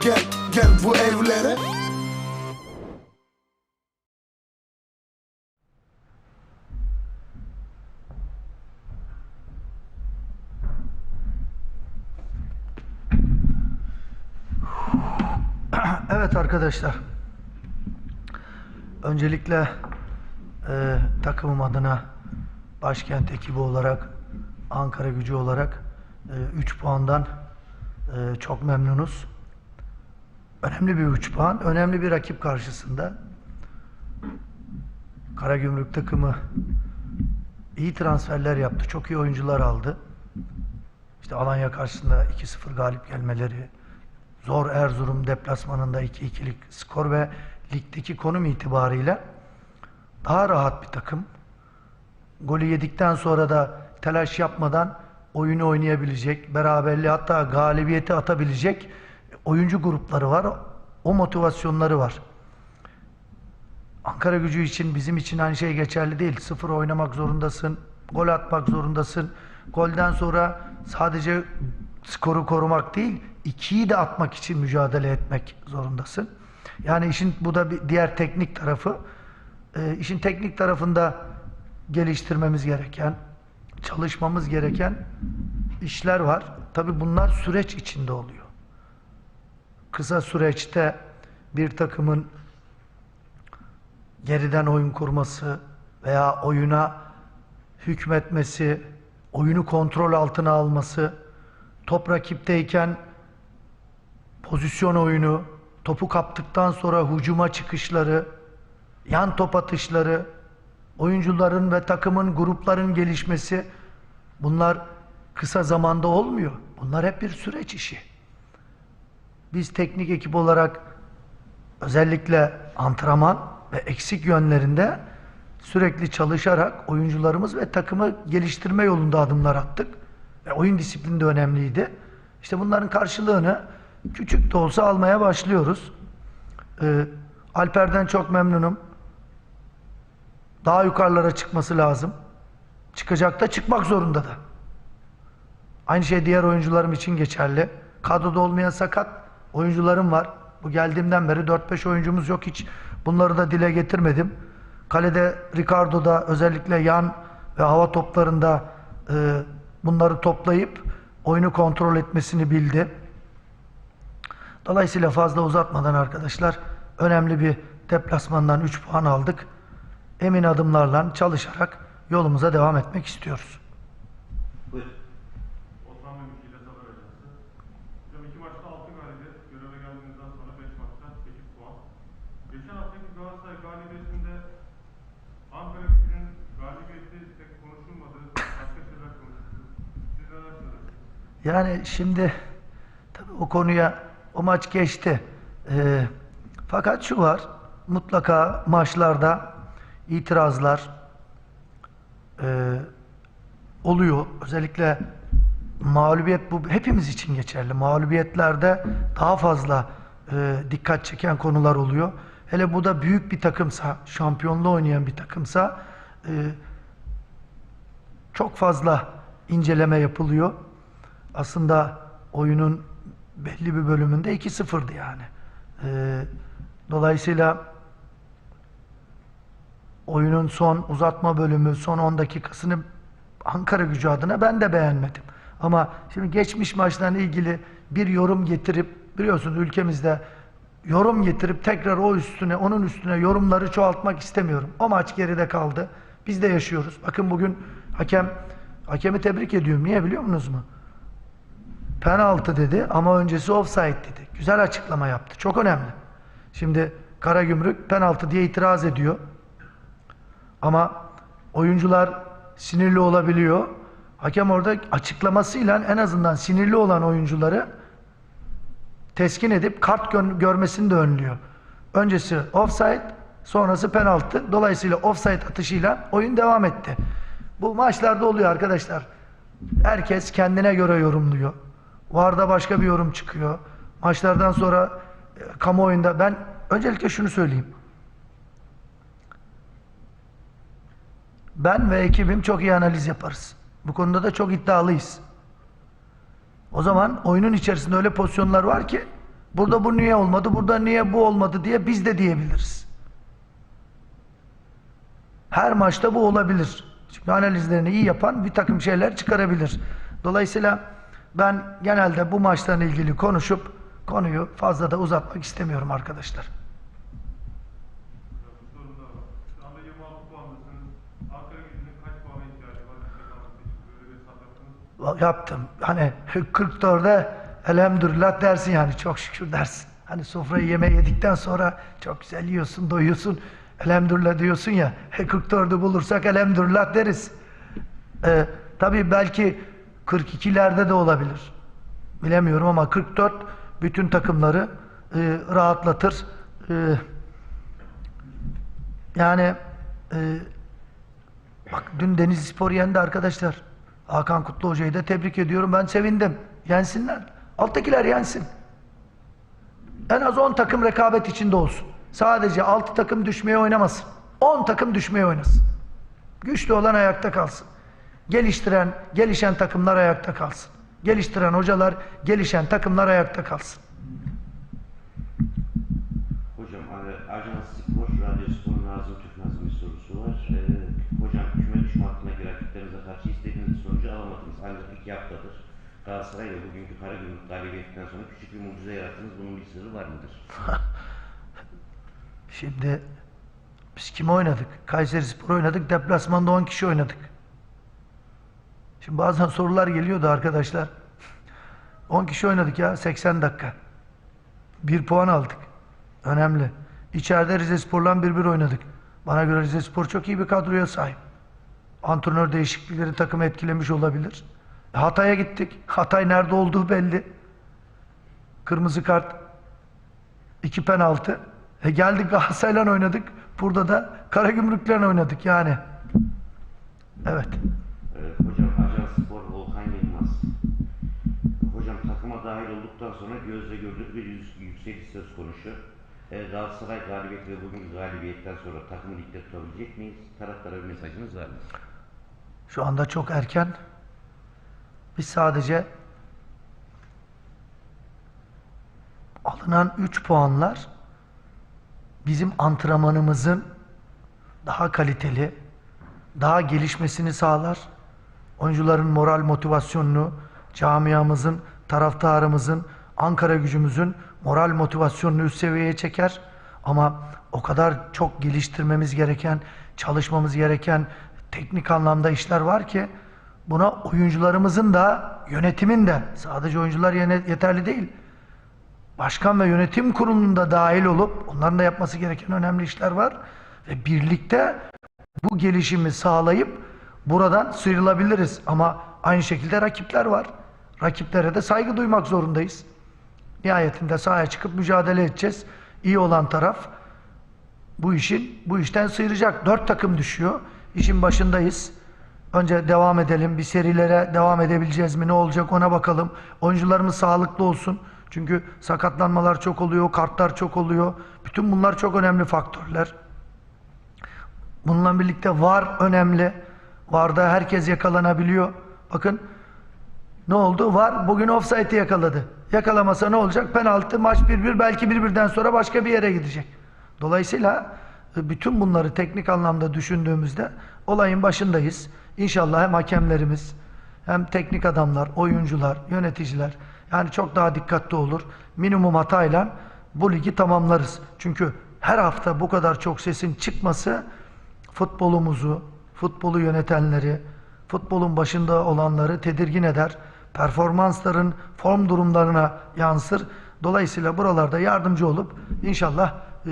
gel gel bu evlere Evet arkadaşlar. Öncelikle e, takımım adına başkent ekibi olarak Ankara gücü olarak 3 puandan e, çok memnunuz. Önemli bir 3 puan. Önemli bir rakip karşısında. Karagümrük takımı iyi transferler yaptı. Çok iyi oyuncular aldı. İşte Alanya karşısında 2-0 galip gelmeleri, zor Erzurum deplasmanında 2-2'lik skor ve ligdeki konum itibariyle daha rahat bir takım. Golü yedikten sonra da telaş yapmadan oyunu oynayabilecek, beraberliği hatta galibiyeti atabilecek oyuncu grupları var. O motivasyonları var. Ankara gücü için bizim için aynı şey geçerli değil. Sıfır oynamak zorundasın. Gol atmak zorundasın. Golden sonra sadece skoru korumak değil, ikiyi de atmak için mücadele etmek zorundasın. Yani işin bu da bir diğer teknik tarafı. Ee, işin teknik tarafında geliştirmemiz gereken, çalışmamız gereken işler var. Tabi bunlar süreç içinde oluyor. Kısa süreçte bir takımın geriden oyun kurması veya oyuna hükmetmesi, oyunu kontrol altına alması, top rakipteyken pozisyon oyunu, topu kaptıktan sonra hücuma çıkışları, yan top atışları, oyuncuların ve takımın, grupların gelişmesi bunlar kısa zamanda olmuyor. Bunlar hep bir süreç işi. Biz teknik ekip olarak özellikle antrenman ve eksik yönlerinde sürekli çalışarak oyuncularımız ve takımı geliştirme yolunda adımlar attık. Ve oyun disiplini de önemliydi. İşte bunların karşılığını küçük de olsa almaya başlıyoruz. Ee, Alper'den çok memnunum. Daha yukarılara çıkması lazım. Çıkacak da çıkmak zorunda da. Aynı şey diğer oyuncularım için geçerli. Kadroda olmayan sakat oyuncularım var. Bu geldiğimden beri 4-5 oyuncumuz yok hiç. Bunları da dile getirmedim. Kalede Ricardo'da özellikle yan ve hava toplarında e, bunları toplayıp oyunu kontrol etmesini bildi. Dolayısıyla fazla uzatmadan arkadaşlar önemli bir deplasmandan 3 puan aldık. Emin adımlarla çalışarak yolumuza devam etmek istiyoruz. Buyurun. Osman Mehmet ile Zafer Ajansı. Hocam iki maçta 6 galibiyet, göreve geldiğinizden sonra 5 maçta 8 puan. Geçen haftaki Galatasaray galibiyetinde Ankara gücünün galibiyeti pek konuşulmadı, başka şeyler konuşuldu. Siz neler söylersiniz? Yani şimdi tabii o konuya o maç geçti. Ee, fakat şu var mutlaka maçlarda itirazlar e, oluyor. Özellikle mağlubiyet bu hepimiz için geçerli. Mağlubiyetlerde daha fazla e, dikkat çeken konular oluyor. Hele bu da büyük bir takımsa, şampiyonluğu oynayan bir takımsa e, çok fazla inceleme yapılıyor. Aslında oyunun belli bir bölümünde 2-0'dı yani. Ee, dolayısıyla oyunun son uzatma bölümü, son 10 dakikasını Ankara gücü adına ben de beğenmedim. Ama şimdi geçmiş maçlarla ilgili bir yorum getirip biliyorsunuz ülkemizde yorum getirip tekrar o üstüne, onun üstüne yorumları çoğaltmak istemiyorum. O maç geride kaldı. Biz de yaşıyoruz. Bakın bugün hakem hakemi tebrik ediyorum. Niye biliyor musunuz mu? penaltı dedi ama öncesi offside dedi. Güzel açıklama yaptı. Çok önemli. Şimdi Karagümrük penaltı diye itiraz ediyor. Ama oyuncular sinirli olabiliyor. Hakem orada açıklamasıyla en azından sinirli olan oyuncuları teskin edip kart gö- görmesini de önlüyor. Öncesi offside, sonrası penaltı. Dolayısıyla offside atışıyla oyun devam etti. Bu maçlarda oluyor arkadaşlar. Herkes kendine göre yorumluyor. Varda başka bir yorum çıkıyor. Maçlardan sonra e, kamuoyunda ben öncelikle şunu söyleyeyim. Ben ve ekibim çok iyi analiz yaparız. Bu konuda da çok iddialıyız. O zaman oyunun içerisinde öyle pozisyonlar var ki burada bu niye olmadı, burada niye bu olmadı diye biz de diyebiliriz. Her maçta bu olabilir. Çünkü analizlerini iyi yapan bir takım şeyler çıkarabilir. Dolayısıyla ben genelde bu maçlarla ilgili konuşup konuyu fazla da uzatmak istemiyorum arkadaşlar. Bir sorum daha var. Şu anda 26 puandasınız. Ankara gücünün kaç puana ihtiyacı var? Yüksek almak için böyle bir hesap yaptınız. Yaptım. Hani 44'e elhamdülillah dersin yani çok şükür dersin. Hani sofrayı yemeği yedikten sonra çok güzel yiyorsun, doyuyorsun. Elhamdülillah diyorsun ya. 44'ü bulursak elhamdülillah deriz. Ee, tabii belki 42'lerde de olabilir. Bilemiyorum ama 44 bütün takımları e, rahatlatır. E, yani e, Bak dün Denizli Spor yendi arkadaşlar. Hakan Kutlu Hoca'yı da tebrik ediyorum. Ben sevindim. Yensinler. Alttakiler yensin. En az 10 takım rekabet içinde olsun. Sadece 6 takım düşmeye oynamasın. 10 takım düşmeye oynasın. Güçlü olan ayakta kalsın. Geliştiren, gelişen takımlar ayakta kalsın. Geliştiren hocalar, gelişen takımlar ayakta kalsın. Galatasaray ve bugünkü Karagümrük galibiyetinden sonra küçük bir mucize yarattınız. Bunun bir sırrı var mıdır? Şimdi biz kim oynadık? Kayseri Spor oynadık. Deplasmanda 10 kişi oynadık. Şimdi bazen sorular geliyordu arkadaşlar. 10 kişi oynadık ya 80 dakika. Bir puan aldık. Önemli. İçeride Rize Spor'la 1-1 oynadık. Bana göre Rize Spor çok iyi bir kadroya sahip. Antrenör değişiklikleri takımı etkilemiş olabilir. Hatay'a gittik. Hatay nerede olduğu belli. Kırmızı kart, iki penaltı. E geldik Galatasaray'la oynadık. Burada da Karagümrük'le oynadık yani. Evet. E, hocam, Ajans Spor Volkan Yılmaz. Hocam, takıma dahil olduktan sonra gözle görülür bir yüz- yükseliş söz konusu. E, Galatasaray galibiyeti ve bugünkü galibiyetten sonra takımı ligde tutabilecek miyiz? Taraftara bir mesajınız var mı? Şu anda çok erken. Biz sadece alınan 3 puanlar bizim antrenmanımızın daha kaliteli, daha gelişmesini sağlar. Oyuncuların moral motivasyonunu, camiamızın, taraftarımızın, Ankara gücümüzün moral motivasyonunu üst seviyeye çeker. Ama o kadar çok geliştirmemiz gereken, çalışmamız gereken teknik anlamda işler var ki buna oyuncularımızın da yönetimin de sadece oyuncular yeterli değil. Başkan ve yönetim kurulunda dahil olup onların da yapması gereken önemli işler var ve birlikte bu gelişimi sağlayıp buradan sıyrılabiliriz. Ama aynı şekilde rakipler var. Rakiplere de saygı duymak zorundayız. Nihayetinde sahaya çıkıp mücadele edeceğiz. İyi olan taraf bu işin bu işten sıyıracak. Dört takım düşüyor. İşin başındayız. Önce devam edelim. Bir serilere devam edebileceğiz mi? Ne olacak ona bakalım. Oyuncularımız sağlıklı olsun. Çünkü sakatlanmalar çok oluyor, kartlar çok oluyor. Bütün bunlar çok önemli faktörler. Bununla birlikte var önemli. Varda herkes yakalanabiliyor. Bakın ne oldu? Var bugün offside'i yakaladı. Yakalamasa ne olacak? Penaltı, maç 1-1 belki 1-1'den sonra başka bir yere gidecek. Dolayısıyla bütün bunları teknik anlamda düşündüğümüzde olayın başındayız. İnşallah hem hakemlerimiz hem teknik adamlar, oyuncular, yöneticiler yani çok daha dikkatli olur. Minimum hatayla bu ligi tamamlarız. Çünkü her hafta bu kadar çok sesin çıkması futbolumuzu, futbolu yönetenleri, futbolun başında olanları tedirgin eder. Performansların form durumlarına yansır. Dolayısıyla buralarda yardımcı olup inşallah e,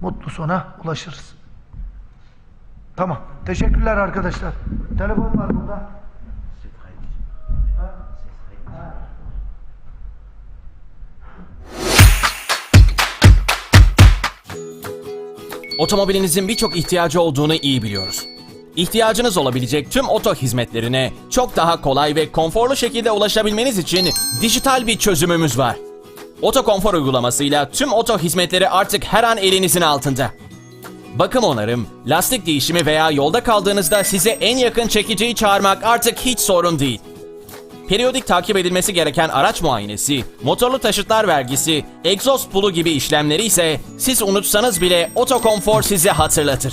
mutlu sona ulaşırız. Tamam. Teşekkürler arkadaşlar. Telefon var burada. Otomobilinizin birçok ihtiyacı olduğunu iyi biliyoruz. İhtiyacınız olabilecek tüm oto hizmetlerine çok daha kolay ve konforlu şekilde ulaşabilmeniz için dijital bir çözümümüz var. Oto Konfor uygulamasıyla tüm oto hizmetleri artık her an elinizin altında. Bakım onarım, lastik değişimi veya yolda kaldığınızda size en yakın çekiciyi çağırmak artık hiç sorun değil. Periyodik takip edilmesi gereken araç muayenesi, motorlu taşıtlar vergisi, egzoz pulu gibi işlemleri ise siz unutsanız bile Otokonfor size hatırlatır.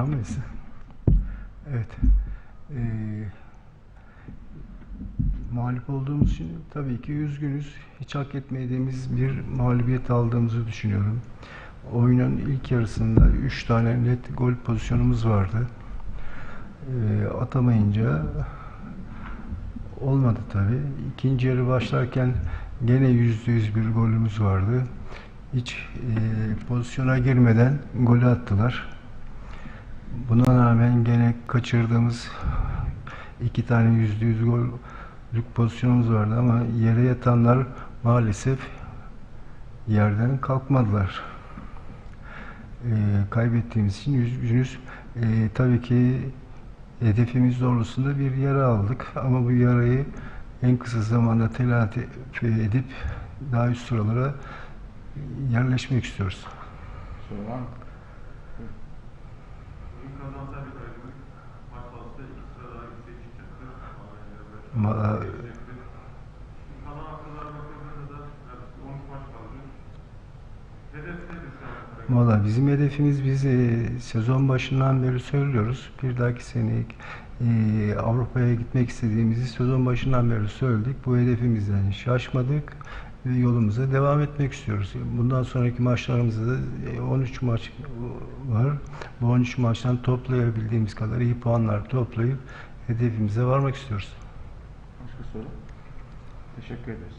Tamam mıyız? Evet. Ee, mağlup olduğumuz için tabii ki üzgünüz. Hiç hak etmediğimiz bir mağlubiyet aldığımızı düşünüyorum. Oyunun ilk yarısında 3 tane net gol pozisyonumuz vardı. Ee, atamayınca olmadı tabii. İkinci yarı başlarken gene yüzde yüz bir golümüz vardı. Hiç e, pozisyona girmeden golü attılar. Buna rağmen gene kaçırdığımız iki tane yüzde yüz gollük pozisyonumuz vardı ama yere yatanlar maalesef yerden kalkmadılar. Ee, kaybettiğimiz için üzgünüz. Ee, tabii ki hedefimiz doğrultusunda bir yara aldık ama bu yarayı en kısa zamanda telafi edip daha üst sıralara yerleşmek istiyoruz. Bugün kazansaydı kaybettik. Maç sonrasında iki sıra daha yüksek çıkacaktı. Ma- Kalan haftalara bakıldığında da yaklaşık 13 maç kaldı. Hedef neydi şu an? Valla bizim hedefimiz biz e, sezon başından beri söylüyoruz. Bir dahaki sene e, Avrupa'ya gitmek istediğimizi sezon başından beri söyledik. Bu hedefimizden şaşmadık ve yolumuza devam etmek istiyoruz. Bundan sonraki maçlarımızda da e, 13 maç var. Bu 13 maçtan toplayabildiğimiz kadar iyi puanlar toplayıp hedefimize varmak istiyoruz soru. Teşekkür ederiz.